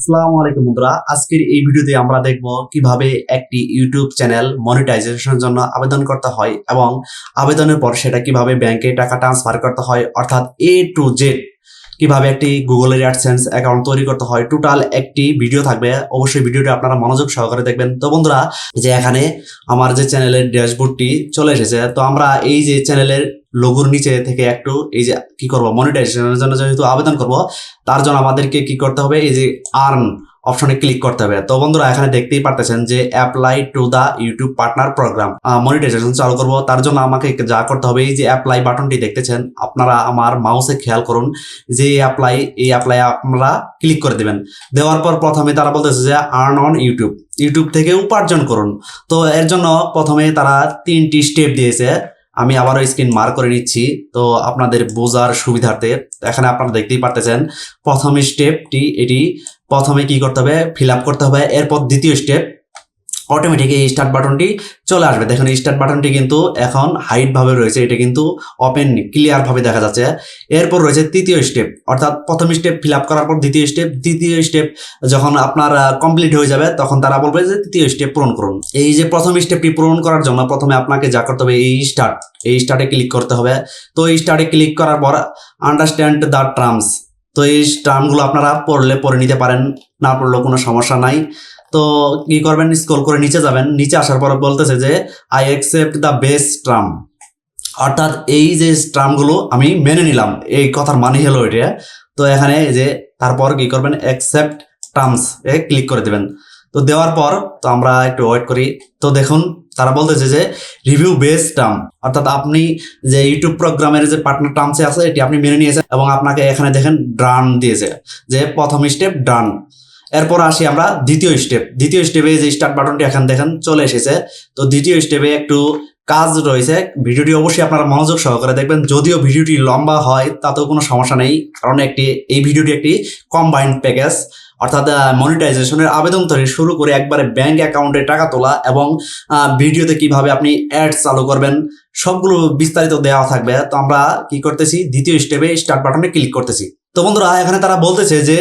আসসালামু আলাইকুম বন্ধুরা। আজকের এই ভিডিওতে আমরা দেখব কীভাবে একটি ইউটিউব চ্যানেল মনিটাইজেশনের জন্য আবেদন করতে হয় এবং আবেদনের পর সেটা কীভাবে ব্যাংকে টাকা ট্রান্সফার করতে হয়, অর্থাৎ এ টু জেড কীভাবে একটি গুগলের অ্যাডসেন্স অ্যাকাউন্ট তৈরি করতে হয় টোটাল একটি ভিডিও থাকবে। অবশ্যই ভিডিওটা আপনারা মনোযোগ সহকারে দেখবেন। তো বন্ধুরা যে এখানে আমার যে চ্যানেলের ড্যাশবোর্ডটি চলে এসেছে, তো আমরা এই যে চ্যানেলের লোগোর নিচে থেকে একটু এই যে কি করব মনিটাইজেশনের জন্য যেহেতু আবেদন করব, তার জন্য আমাদেরকে কি করতে হবে, এই যে আর্ন অপশনে ক্লিক করতে হবে। তো বন্ধুরা, এখানে দেখতেই পারতেছেন যে apply to the YouTube partner program monetization চালু করব। তার জন্য আমাকে যা করতে হবে, এই যে অ্যাপ্লাই বাটনটি দেখতেছেন, আপনারা আমার মাউসে খেয়াল করুন যে অ্যাপ্লাই এই অ্যাপ্লাই আপনারা ক্লিক করে দিবেন। দেওয়ার পর প্রথমে তারা বলতেছে যে আর্ন অন ইউটিউব ইউটিউব থেকে উপার্জন করুন। তো এর জন্য প্রথমে তারা তিনটি স্টেপ দিয়েছে। আমি আবারও স্ক্রিন মার করে নিচ্ছি। তো আপনাদের বোঝার সুবিধার্থে, এখানে আপনারা দেখতেই পারতেছেন, প্রথম স্টেপটি এটি প্রথমে কি করতে হবে? ফিল আপ করতে হবে। এরপর দ্বিতীয় স্টেপ অটোমেটিক এই স্টার্ট বাটনটি চলে আসবে। দেখুন, এই স্টার্ট বাটনটি কিন্তু এখন হাইট ভাবে রয়েছে। এটা কিন্তু ওপেন ক্লিয়ার ভাবে দেখা যাচ্ছে। এরপর রয়েছে তৃতীয় স্টেপ অর্থাৎ প্রথম স্টেপ ফিল আপ করার পর দ্বিতীয় স্টেপ দ্বিতীয় স্টেপ যখন আপনার কমপ্লিট হয়ে যাবে, তখন তারা বলবে যে তৃতীয় স্টেপ পূরণ করুন। এই যে প্রথম স্টেপটি পূরণ করার জন্য প্রথমে আপনাকে যা করতে হবে, এই স্টার্ট এই স্টার্টে ক্লিক করতে হবে। তো এই স্টার্টে ক্লিক করার পর আন্ডারস্ট্যান্ড দ্য টার্মস তো এই টার্মগুলো আপনারা পড়লে পড়ে নিতে পারেন, না পড়লেও কোনো সমস্যা নাই। তো কি করবেন? স্ক্রল করে নিচে যাবেন। নিচে আসার পর বলতেছে যে I accept the best term অর্থাৎ এই যে টার্মগুলো আমি মেনে নিলাম, এই কথার মানে হলো এটা। তো এখানে এই যে, তারপর কি করবেন? অ্যাকসেপ্ট টার্মস এ ক্লিক করে দেবেন। তো দেওয়ার পর, তো আমরা একটু ওয়েট করি। তো দেখুন তারা বলতেছে যে রিভিউ বেস টার্ম অর্থাৎ আপনি যে ইউটিউব প্রোগ্রামের যে পার্টনার টার্মসে আছে, এটি আপনি মেনে নিয়েছেন এবং আপনাকে এখানে দেখেন ডান দিয়েছে, যে প্রথম স্টেপ ডান এরপর আসি আমরা দ্বিতীয় স্টেপ দ্বিতীয় স্টেপে যে স্টার্ট বাটনটি এখানে দেখেন চলে এসেছে। তো দ্বিতীয় স্টেপে একটু কাজ রয়েছে। ভিডিওটি অবশ্যই আপনারা মনোযোগ সহকারে দেখবেন। যদিও ভিডিওটি লম্বা হয়, তাতেও কোনো সমস্যা নেই, কারণ একটি, এই ভিডিওটি একটি কম্বাইন্ড প্যাকেজ অর্থাৎ মনিটাইজেশনের আবেদন থেকে শুরু করে একবারে ব্যাংক অ্যাকাউন্টে টাকা তোলা এবং ভিডিওতে কীভাবে আপনি অ্যাড চালু করবেন, সবগুলো বিস্তারিত দেওয়া থাকবে। তো আমরা কি করতেছি? দ্বিতীয় স্টেপে স্টার্ট বাটনে ক্লিক করতেছি। তো বন্ধুরা, এখানে তারা বলতেছে যে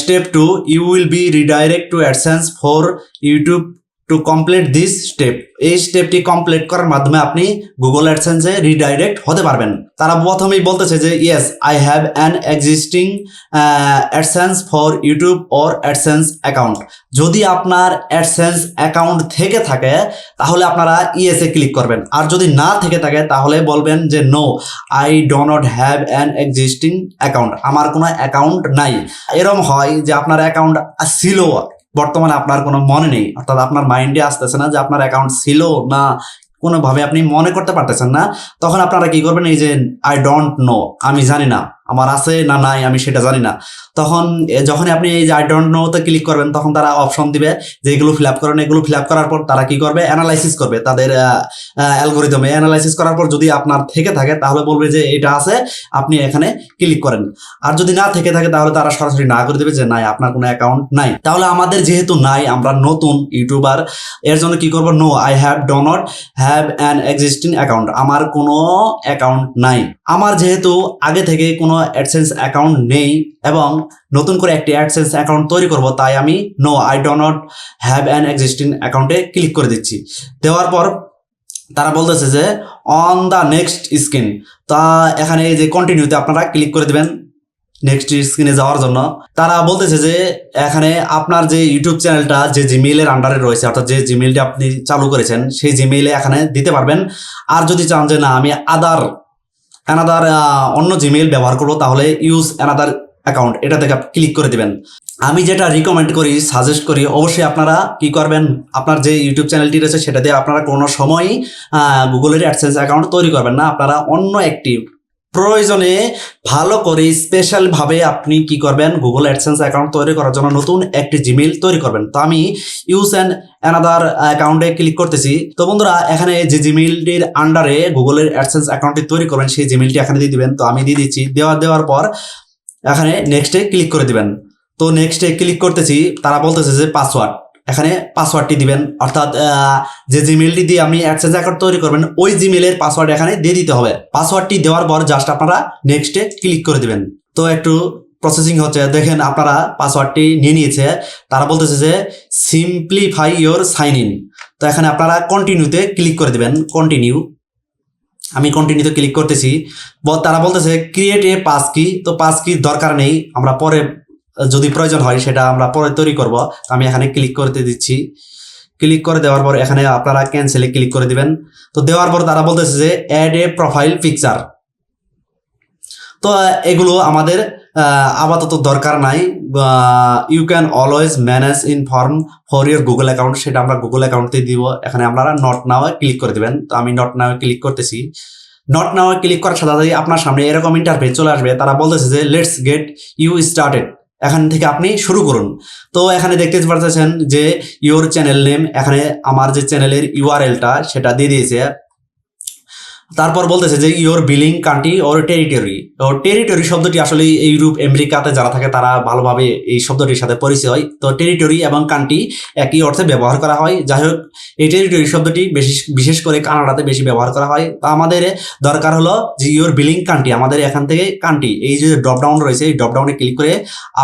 step two you will be redirect to AdSense for YouTube to complete this step এই স্টেপটি কমপ্লিট করার মাধ্যমে আপনি গুগল অ্যাডসেন্সে রিডাইরেক্ট হতে পারবেন। তারা প্রথমেই বলতেছে যে yes I have an existing AdSense for YouTube or AdSense account যদি আপনার অ্যাডসেন্স অ্যাকাউন্ট থেকে থাকে, তাহলে আপনারা ইয়েসে ক্লিক করবেন। আর যদি না থেকে থাকে, তাহলে বলবেন যে no I do not have an existing account আমার কোনো অ্যাকাউন্ট নাই। এরম হয় যে আপনার অ্যাকাউন্ট ছিল বর্তমানে আপনার কোনো মনে নেই। অর্থাৎ আপনার মাইন্ডে আসতেছে না যে আপনার অ্যাকাউন্ট ছিল না, কোনোভাবে আপনি মনে করতে পারতেছেন না। তখন আপনারা কি করবেন? এই যে আই ডোন্ট নো আমি জানি না। আমার আছে না নাই, আমি সেটা জানি না। তখন যখন আপনি এই যে আই ডোন্ট নোতে ক্লিক করবেন, তখন তারা অপশন দিবে যে এগুলো ফিল আপ করেন। এগুলো ফিল আপ করার পর তারা কি করবে? অ্যানালাইসিস করবে তাদের অ্যালগোরিদমে অ্যানালাইসিস করার পর যদি আপনার থেকে থাকে, তাহলে বলবে যে এটা আছে, আপনি এখানে ক্লিক করেন। আর যদি না থেকে থাকে, তাহলে তারা সরাসরি না করে দেবে যে নাই, আপনার কোনো অ্যাকাউন্ট নাই। তাহলে আমাদের যেহেতু নাই, আমরা নতুন ইউটিউবার এর জন্য কি করব? No I have do not have an existing account আমার কোনো অ্যাকাউন্ট নাই। আমার যেহেতু আগে থেকে কোনো অ্যাডসেন্স অ্যাকাউন্ট নেই এবং নতুন করে একটি অ্যাডসেন্স অ্যাকাউন্ট তৈরি করব, তাই আমি no I do not have an existing অ্যাকাউন্টে ক্লিক করে দিচ্ছি। দেওয়ার পর তারা বলতেছে যে অন দ্য নেক্সট স্ক্রিন তা এখানে যে কন্টিনিউতে আপনারা ক্লিক করে দেবেন নেক্সট স্ক্রিনে যাওয়ার জন্য। তারা বলতেছে যে, এখানে আপনার যে ইউটিউব চ্যানেলটা যে জিমেইলের আন্ডারে রয়েছে, অর্থাৎ যে জিমেইলটা আপনি চালু করেছেন, সেই জিমেইলে এখানে দিতে পারবেন। আর যদি চান যে, না, আমি আদার অ্যানাদার অন্য জিমেইল ব্যবহার করব, তাহলে ইউজ অ্যানাদার অ্যাকাউন্ট এটা থেকে ক্লিক করে দেবেন। আমি যেটা রিকমেন্ড করি সাজেস্ট করি, অবশ্যই আপনারা কি করবেন? আপনার যে ইউটিউব চ্যানেলটি রয়েছে, সেটা দিয়ে আপনারা কোনো সময়ই গুগলের অ্যাডসেন্স অ্যাকাউন্ট তৈরি করবেন না। আপনারা অন্য একটি প্রয়োজনে ভালো করে স্পেশাল ভাবে আপনি কি করবেন? গুগল অ্যাডসেন্স অ্যাকাউন্ট তৈরি করার জন্য নতুন একটি জিমেইল তৈরি করবেন। তো আমি ইউজ অ্যান্ড অ্যানাদার অ্যাকাউন্টে ক্লিক করতেছি। তো বন্ধুরা, এখানে যে জিমেইলটির আন্ডারে গুগলের অ্যাডসেন্স অ্যাকাউন্টটি তৈরি করবেন, সেই জিমেইলটি এখানে দিয়ে দিবেন। তো আমি দিয়ে দিচ্ছি। দেওয়া দেওয়ার পর এখানে নেক্সটে ক্লিক করে দিবেন। তো নেক্সটে ক্লিক করতেছি, তারা বলতেছে যে পাসওয়ার্ড এখানে পাসওয়ার্ডটি দিবেন। অর্থাৎ যে জিমেলটি দিয়ে আপনি অ্যাডসেন্স অ্যাকাউন্ট তৈরি করবেন, ওই জিমেলের পাসওয়ার্ড এখানে দিয়ে দিতে হবে। পাসওয়ার্ডটি দেওয়ার পর জাস্ট আপনারা নেক্সটে ক্লিক করে দিবেন। তো একটু প্রসেসিং হচ্ছে। দেখেন আপনারা পাসওয়ার্ডটি নিয়ে নিয়েছে। তারা বলতেছে যে সিম্পলিফাই ইওর সাইন ইন তো এখানে আপনারা কন্টিনিউতে ক্লিক করে দেবেন। কন্টিনিউ আমি কন্টিনিউতে ক্লিক করতেছি। তারা বলতেছে ক্রিয়েট এ পাস কি তো পাস কি দরকার নেই। আমরা পরে যদি প্রয়োজন হয়, সেটা আমরা পরে তৈরি করব। আমি এখানে ক্লিক করতে দিচ্ছি। ক্লিক করে দেওয়ার পর এখানে আপনারা ক্যান্সেলে ক্লিক করে দিবেন। তো দেওয়ার পর তারা বলতেছে যে অ্যাড এ প্রোফাইল পিকচার তো, এগুলো আমাদের আপাতত দরকার নাই। You can always manage in form for your Google account সেটা আমরা গুগল অ্যাকাউন্টে দিব। এখানে আপনারা নট নাও ক্লিক করে দিবেন। তো আমি নট নাও ক্লিক করতেছি। নট নাও ক্লিক করার সাথে সাথে আপনার সামনে এরকম ইন্টারফেস চলে আসবে। তারা বলতেছে যে লেটস গেট ইউ স্টার্টেড এখান থেকে আপনি শুরু করুন। তো এখানে দেখতে পারতেছেন যে ইউর চ্যানেল নেম এখানে আমার যে চ্যানেলের ইউআরএলটা সেটা দিয়ে দিয়েছে। তারপর বলতেছে যে your billing country or territory তো টেরিটরি শব্দটি আসলে ইউরোপ আমেরিকাতে যারা থাকে, তারা ভালোভাবে এই শব্দটির সাথে পরিচয়। হয় তো টেরিটরি এবং কান্ট্রি একই অর্থে ব্যবহার করা হয়। যাই হোক, এই টেরিটরি শব্দটি বেশি, বিশেষ করে কানাডাতে বেশি ব্যবহার করা হয়। তো আমাদের দরকার হলো যে ইওর বিলিং কান্ট্রি আমাদের এখান থেকে কান্ট্রি এই যে ড্রপডাউন রয়েছে, এই ড্রপডাউনে ক্লিক করে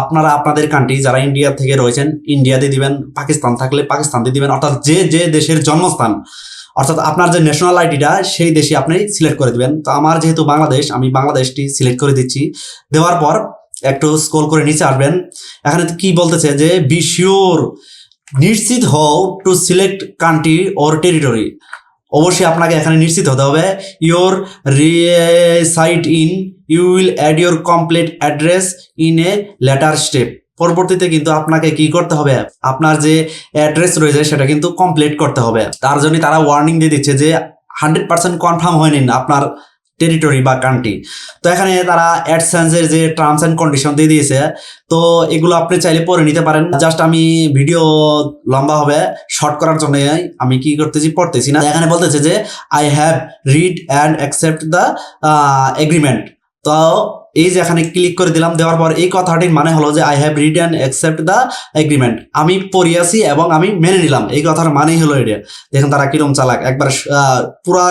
আপনারা আপনাদের কান্ট্রি যারা ইন্ডিয়া থেকে রয়েছেন ইন্ডিয়াতে দিবেন পাকিস্তান থাকলে পাকিস্তানতে দিবেন, অর্থাৎ যে যে দেশের জন্মস্থান অর্থাৎ আপনার যে ন্যাশনাল আইডিটা সেই দেশে আপনি সিলেক্ট করে দিবেন। তো আমার যেহেতু বাংলাদেশ, আমি বাংলাদেশটি সিলেক্ট করে দিচ্ছি। দেওয়ার পর একটু স্ক্রল করে নিচে আসবেন। এখানে কি বলতেছে যে বি শিওর নিশ্চিত হও to select country or territory অবশ্যই আপনাকে এখানে নিশ্চিত হতে হবে। Your receipt in you will add your complete address in a later step পরবর্তীতে কিন্তু আপনাকে কি করতে হবে? আপনার যে অ্যাড্রেস রয়েছে সেটা কিন্তু কমপ্লিট করতে হবে। তার জন্য তারা ওয়ার্নিং দিয়ে দিচ্ছে যে হান্ড্রেড পার্সেন্ট কনফার্ম হয়নি আপনার টেরিটরি বা কান্ট্রি তো এখানে তারা অ্যাডসেন্সের যে টার্মস অ্যান্ড কন্ডিশন দিয়ে দিয়েছে, তো এগুলো আপনি চাইলে পড়ে নিতে পারেন। জাস্ট আমি ভিডিও লম্বা হবে শর্ট করার জন্য আমি কি করতেছি, পড়তেছি না। এখানে বলতেছে যে I have read and accept the agreement তো এই যে এখানে ক্লিক করে দিলাম, দেওয়ার পর এই কথাটির মানে হলো যে I have read and accept the agreement আমি পড়িয়াছি এবং আমি মেনে নিলাম। এই কথার মানেই হলো এটা। দেখেন তারা কিরম চালাক। একবার পুরা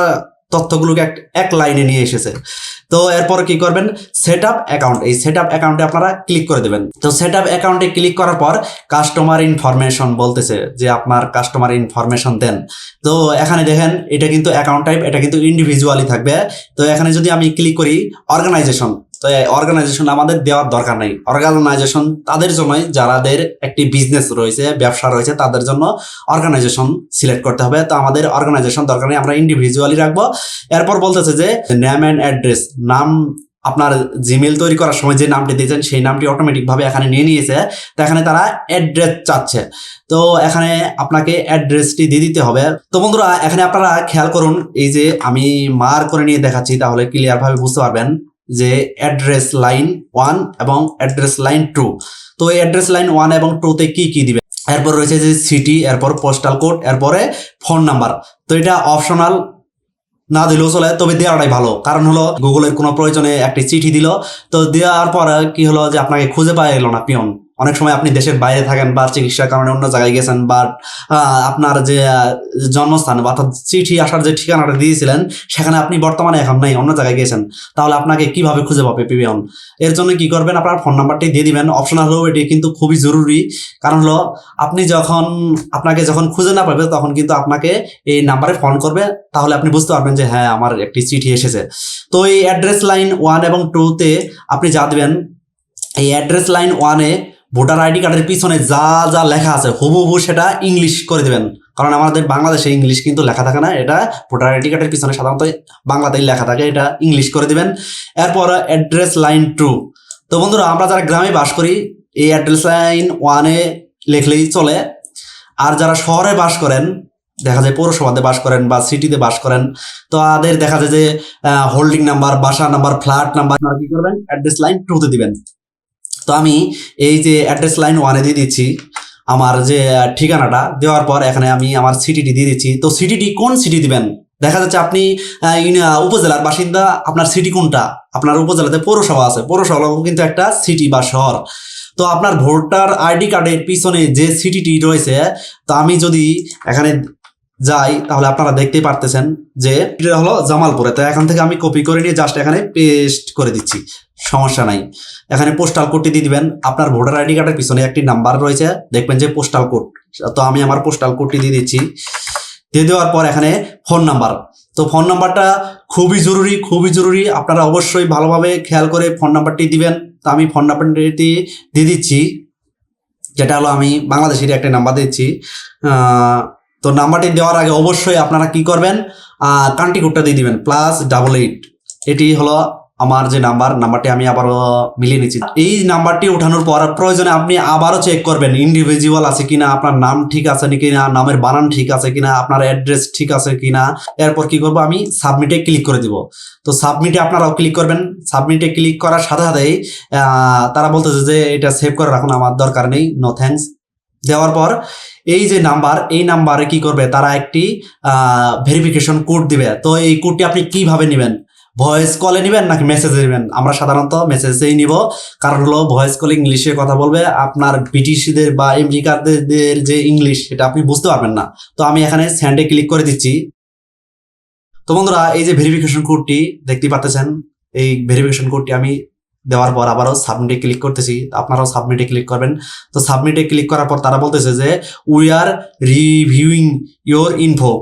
তথ্যগুলোকে এক লাইনে নিয়ে এসেছে। তো এরপর কি করবেন? সেট আপ অ্যাকাউন্ট এই সেট আপ অ্যাকাউন্টে আপনারা ক্লিক করে দেবেন। তো সেট আপ অ্যাকাউন্টে ক্লিক করার পর কাস্টমার ইনফরমেশন বলতেছে যে, আপনার কাস্টমার ইনফরমেশন দেন। তো এখানে দেখেন, এটা কিন্তু অ্যাকাউন্ট টাইপ এটা কিন্তু ইন্ডিভিজুয়ালি থাকবে। তো এখানে যদি আমি ক্লিক করি অর্গানাইজেশন তো অর্গানাইজেশন আমাদের দেওয়ার দরকার নেই। অর্গানাইজেশন তাদের জন্যই যারাদের একটি বিজনেস রয়েছে, ব্যবসা রয়েছে, তাদের জন্য অর্গানাইজেশন সিলেক্ট করতে হবে। তো আমাদের অর্গানাইজেশন দরকার নেই, আমরা ইন্ডিভিজুয়ালি রাখব। এরপর বলতেছে যে নেম অ্যান্ড অ্যাড্রেস নাম আপনার জিমেল তৈরি করার সময় যে নামটি দিয়েছেন, সেই নামটি অটোমেটিকভাবে এখানে নিয়ে নিয়েছে। তো এখানে তারা অ্যাড্রেস চাচ্ছে। তো এখানে আপনাকে অ্যাড্রেসটি দিয়ে দিতে হবে। তো বন্ধুরা, এখানে আপনারা খেয়াল করুন, এই যে আমি মার করে নিয়ে দেখাচ্ছি, তাহলে ক্লিয়ার ভাবে বুঝতে পারবেন। যে অ্যাড্রেস লাইন ওয়ান এবং অ্যাড্রেস লাইন টু তো এই অ্যাড্রেস লাইন ওয়ান এবং টুতে কি কি দিবে? এরপর রয়েছে যে সিটি এরপর পোস্টাল কোড এরপরে ফোন নাম্বার তো এটা অপশনাল না দিলেও চলে, তবে দেওয়াটাই ভালো। কারণ হলো গুগলের কোনো প্রয়োজনে একটি চিঠি দিল। তো দেওয়ার পর কি হলো যে আপনাকে খুঁজে পাওয়া এলো না, পিয়ন? অনেক সময় আপনি দেশের বাইরে থাকেন বা চিকিৎসার কারণে অন্য জায়গায় গেছেন, বা আপনার যে জন্মস্থান বা অর্থাৎ চিঠি আসার যে ঠিকানাটা দিয়েছিলেন, সেখানে আপনি বর্তমানে এখন নাই, অন্য জায়গায় গেছেন। তাহলে আপনাকে কীভাবে খুঁজে পাবে পিবিয়ন এর জন্য কি করবেন? আপনার ফোন নাম্বারটি দিয়ে দিবেন। অপশনাল হলেও এটি কিন্তু খুবই জরুরি। কারণ হলো, আপনি যখন, আপনাকে যখন খুঁজে না পাবে, তখন কিন্তু আপনাকে এই নাম্বারে ফোন করবে। তাহলে আপনি বুঝতে পারবেন যে হ্যাঁ আমার একটি চিঠি এসেছে। তো এই অ্যাড্রেস লাইন ওয়ান এবং টুতে আপনি যা দেবেন, এই অ্যাড্রেস লাইন ওয়ানে ভোটার আইডি কার্ডের পিছনে যা যা লেখা আছে, হুবহু সেটা ইংলিশ করে দেবেন। কারণ আমাদের বাংলাদেশে ইংলিশ কিন্তু লেখা থাকে না, এটা ভোটার আইডি কার্ডের পিছনে সাধারণত বাংলাতেই লেখা থাকে, এটা ইংলিশ করে দিবেন। এরপর অ্যাড্রেস লাইন টু তো বন্ধুরা, আমরা যারা গ্রামে বাস করি, এই অ্যাড্রেস লাইন ওয়ানে লেখলেই চলে। আর যারা শহরে বাস করেন, দেখা যায় পৌরসভাতে বাস করেন বা সিটিতে বাস করেন, তো তাদের দেখা যায় যে হোল্ডিং নাম্বার বাসা নাম্বার ফ্ল্যাট নাম্বার কি করবেন? অ্যাড্রেস লাইন টুতে দিবেন। তো আমি এই যে অ্যাড্রেস লাইন ওয়ানে দিয়ে দিচ্ছি, আমার যে ঠিকানাটা, দেওয়ার পর এখানে আমি আমার সিটিটি দিয়ে দিচ্ছি। তো সিটিটি কোন সিটি দিবেন? দেখা যাচ্ছে আপনি উপজেলার বাসিন্দা, আপনার সিটি কোনটা? আপনার উপজেলাতে পৌরসভা আছে। পৌরসভা কিন্তু একটা সিটি বা শহর। তো আপনার ভোটার আইডি কার্ডের পিছনে যে সিটিটি রয়েছে, তো আমি যদি এখানে যাই, তাহলে আপনারা দেখতেই পারতেছেন যে এটা হলো জামালপুরে। তো এখান থেকে আমি কপি করে নিয়ে জাস্ট এখানে পেস্ট করে দিচ্ছি। সমস্যা নাই। এখানে পোস্টাল কোডটি দিয়ে দিবেন। আপনার ভোটার আইডি কার্ডের পিছনে একটি নাম্বার রয়েছে। দেখবেন যে পোস্টাল কোড তো আমি আমার পোস্টাল কোডটি দিয়ে দিচ্ছি। দিয়ে দেওয়ার পর এখানে ফোন নাম্বার তো ফোন নাম্বারটা খুবই জরুরি খুবই জরুরি। আপনারা অবশ্যই ভালোভাবে খেয়াল করে ফোন নাম্বারটি দিবেন। তো আমি ফোন নাম্বারটি দিয়ে দিচ্ছি। যেটা হলো আমি বাংলাদেশের একটা নাম্বার দিচ্ছি। তো নাম্বারটি দেওয়ার আগে অবশ্যই আপনারা কি করবেন? কান্টি কোডটা দিয়ে দিবেন প্লাস ডাবল এইট এটি হলো আমার যে নাম্বার, নাম্বারটি আমি আবারও মিলিয়ে নিচ্ছি। এই নাম্বারটি ওঠানোর পর প্রয়োজনে আপনি আবারও চেক করবেন ইন্ডিভিজুয়াল আছে কিনা, আপনার নাম ঠিক আছে নাকি কিনা, নামের বানান ঠিক আছে কিনা, আপনার অ্যাড্রেস ঠিক আছে কিনা। এরপর কি করব আমি সাবমিটে ক্লিক করে দিব। তো সাবমিটে আপনারাও ক্লিক করবেন। সাবমিটে ক্লিক করার সাথে সাথেই তারা বলতেছে যে এটা সেভ করে রাখুন, আমার দরকার নেই নো থ্যাঙ্কস দেওয়ার পর এই যে নাম্বার, এই নাম্বারে কি করবে? তারা একটি ভেরিফিকেশন কোড দিবে। তো এই কোডটি আপনি কীভাবে নেবেন? ভয়েস কলে নেবেন নাকি মেসেজে নেবেন? আমরা সাধারণত মেসেজেই নিব। কারণ হলো ভয়েস কল ইংলিশে কথা বলবে। আপনার ব্রিটিশদের বা আমেরিকাদের যে ইংলিশ, সেটা আপনি বুঝতে পারবেন না। তো আমি এখানে স্যান্ডে ক্লিক করে দিচ্ছি। তো বন্ধুরা, এই যে ভেরিফিকেশন কোডটি দেখতে পাচ্ছেন? এই ভেরিফিকেশন কোডটি আমি দেওয়ার পর আবারও সাবমিটে ক্লিক করতেছি আপনারাও সাবমিটে ক্লিক করবেন। তো সাবমিটে ক্লিক করার পর তারা বলতেছে যে we are reviewing your info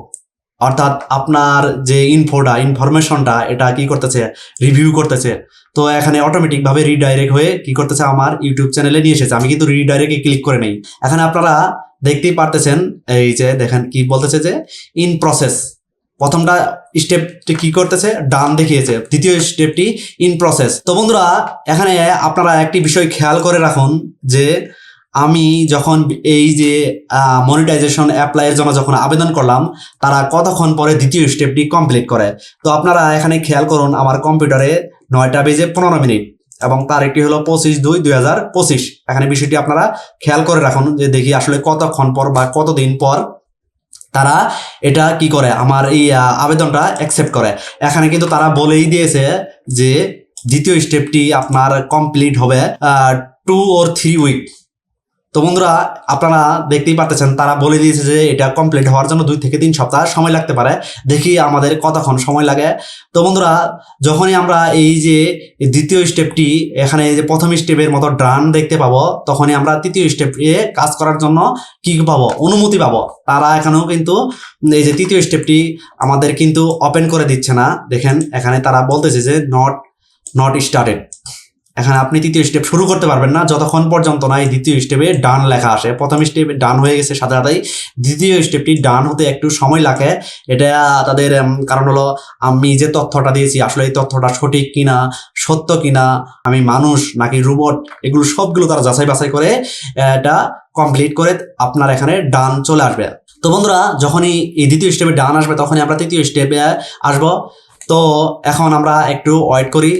অর্থাৎ আপনার যে ইনফোটা ইনফরমেশনটা এটা কি করতেছে? রিভিউ করতেছে। তো এখানে অটোমেটিকভাবে রিডাইরেক্ট হয়ে কি করতেছে? আমার ইউটিউব চ্যানেলে নিয়ে এসেছে। আমি কিন্তু রিডাইরেক্টে ক্লিক করে নেই। এখানে আপনারা দেখতেই পারতেছেন, এই যে দেখেন কি বলতেছে যে ইন প্রসেস প্রথমটা স্টেপটি কি করতেছে? ডান দেখিয়েছে। দ্বিতীয় স্টেপটি ইন প্রসেস তো বন্ধুরা, এখানে আপনারা একটি বিষয় খেয়াল করে রাখুন যে আমি যখন এই যে মনিটাইজেশন অ্যাপ্লাইয়ের জন্য যখন আবেদন করলাম, তারা কতক্ষণ পরে দ্বিতীয় স্টেপটি কমপ্লিট করে? তো আপনারা এখানে খেয়াল করুন, আমার কম্পিউটারে নয়টা বেজে পনেরো মিনিট এবং তার একটি হলো পঁচিশ দুই দুই হাজার পঁচিশ। এখানে বিষয়টি আপনারা খেয়াল করে রাখুন যে দেখি আসলে কতক্ষণ পর বা কতদিন পর তারা এটা কি করে? আমার এই আবেদনটা অ্যাকসেপ্ট করে। এখানে কিন্তু তারা বলেই দিয়েছে যে দ্বিতীয় স্টেপটি আপনার কমপ্লিট হবে টু ওর থ্রি উইক তো বন্ধুরা, আপনারা দেখতেই পাচ্ছেন, তারা বলে দিয়েছে যে এটা কমপ্লিট হওয়ার জন্য দুই থেকে তিন সপ্তাহ সময় লাগতে পারে। দেখি আমাদের কতক্ষণ সময় লাগে। তো বন্ধুরা, যখনই আমরা এই যে দ্বিতীয় স্টেপটি এখানে এই যে প্রথম স্টেপের মতো ড্রান দেখতে পাবো, তখনই আমরা তৃতীয় স্টেপে কাজ করার জন্য কি পাবো? অনুমতি পাবো। তারা এখানেও কিন্তু এই যে তৃতীয় স্টেপটি আমাদের কিন্তু ওপেন করে দিচ্ছে না। দেখেন, এখানে তারা বলতেছে যে নট নট স্টার্টেড এখানে আপনি তৃতীয় স্টেপ শুরু করতে পারবেন না, যতক্ষণ পর্যন্ত না এই দ্বিতীয় স্টেপে ডান লেখা আসে। প্রথম স্টেপে ডান হয়ে গেছে সাথে সাথেই, দ্বিতীয় স্টেপটি ডান হতে একটু সময় লাগে। এটা তাদের কারণ হলো আমি যে তথ্যটা দিয়েছি, আসলে এই তথ্যটা সঠিক কিনা, সত্য কিনা, আমি মানুষ নাকি রোবট এগুলো সবগুলো তারা যাচাই বাছাই করে, এটা কমপ্লিট করে আপনার এখানে ডান চলে আসবে। তো বন্ধুরা, যখনই এই দ্বিতীয় স্টেপে ডান আসবে, তখনই আমরা তৃতীয় স্টেপে আসব। তো এখন আমরা একটু ওয়েট করি।